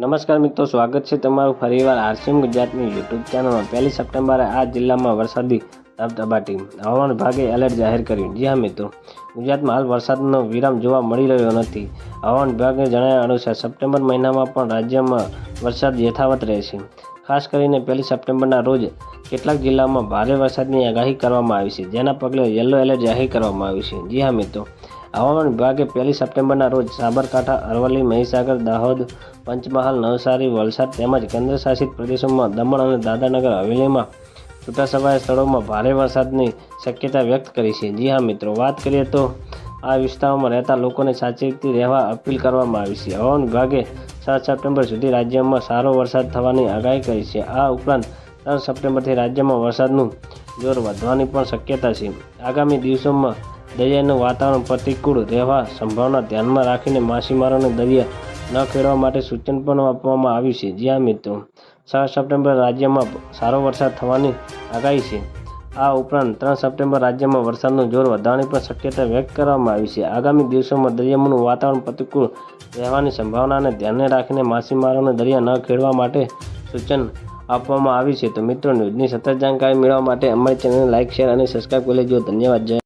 નમસ્કાર મિત્રો, સ્વાગત છે તમારું ફરીવાર આરસીએમ ગુજરાતની યુટ્યુબ ચેનલમાં. પહેલી સપ્ટેમ્બરે આ જિલ્લામાં વરસાદી ધબધબાટી હવામાન વિભાગે એલર્ટ જાહેર કર્યું. જી હા મિત્રો, ગુજરાતમાં હાલ વરસાદનો વિરામ જોવા મળી રહ્યો નથી. હવામાન વિભાગે જણાવ્યા અનુસાર સપ્ટેમ્બર મહિનામાં પણ રાજ્યમાં વરસાદ યથાવત રહેશે. ખાસ કરીને પહેલી સપ્ટેમ્બરના રોજ કેટલાક જિલ્લામાં ભારે વરસાદની આગાહી કરવામાં આવી છે, જેના પગલે યલો એલર્ટ જાહેર કરવામાં આવ્યું છે. જી હા મિત્રો હવામાન વિભાગે પહેલી સપ્ટેમ્બરના રોજ સાબરકાંઠા, અરવલ્લી, મહીસાગર, દાહોદ, પંચમહાલ, નવસારી, વલસાડ તેમજ કેન્દ્રશાસિત પ્રદેશોમાં દમણ અને દાદરાનગર હવેલીમાં છૂટાછવાયા સ્થળોમાં ભારે વરસાદની શક્યતા વ્યક્ત કરી છે. જી હા મિત્રો, વાત કરીએ તો આ વિસ્તારોમાં રહેતા લોકોને સાચેતી રહેવા અપીલ કરવામાં આવી છે. હવામાન વિભાગે સાત સપ્ટેમ્બર સુધી રાજ્યમાં સારો વરસાદ થવાની આગાહી કરી છે. આ ઉપરાંત ત્રણ સપ્ટેમ્બરથી રાજ્યમાં વરસાદનું જોર વધવાની પણ શક્યતા છે. આગામી દિવસોમાં દરિયાનું વાતાવરણ પ્રતિકૂળ રહેવા સંભાવના ધ્યાનમાં રાખીને માછીમારોને દરિયા ન ખેડવા માટે સૂચન પણ આપવામાં આવ્યું છે. જ્યાં મિત્રો. સાત સપ્ટેમ્બર રાજ્યમાં સારો વરસાદ થવાની આગાહી છે. આ ઉપરાંત ત્રણ સપ્ટેમ્બર રાજ્યમાં વરસાદનું જોર વધવાની પણ શક્યતા વ્યક્ત કરવામાં આવી છે. આગામી દિવસોમાં દરિયાનું વાતાવરણ પ્રતિકૂળ રહેવાની સંભાવનાને ધ્યાને રાખીને માછીમારોને દરિયા ન ખેડવા માટે સૂચન આપવામાં આવ્યું છે. તો મિત્રો, ન્યૂઝની સતત જાણકારી મેળવવા માટે અમારી ચેનલને લાઇક શેર અને સબસ્ક્રાઈબ કરી લેજો. ધન્યવાદ. જય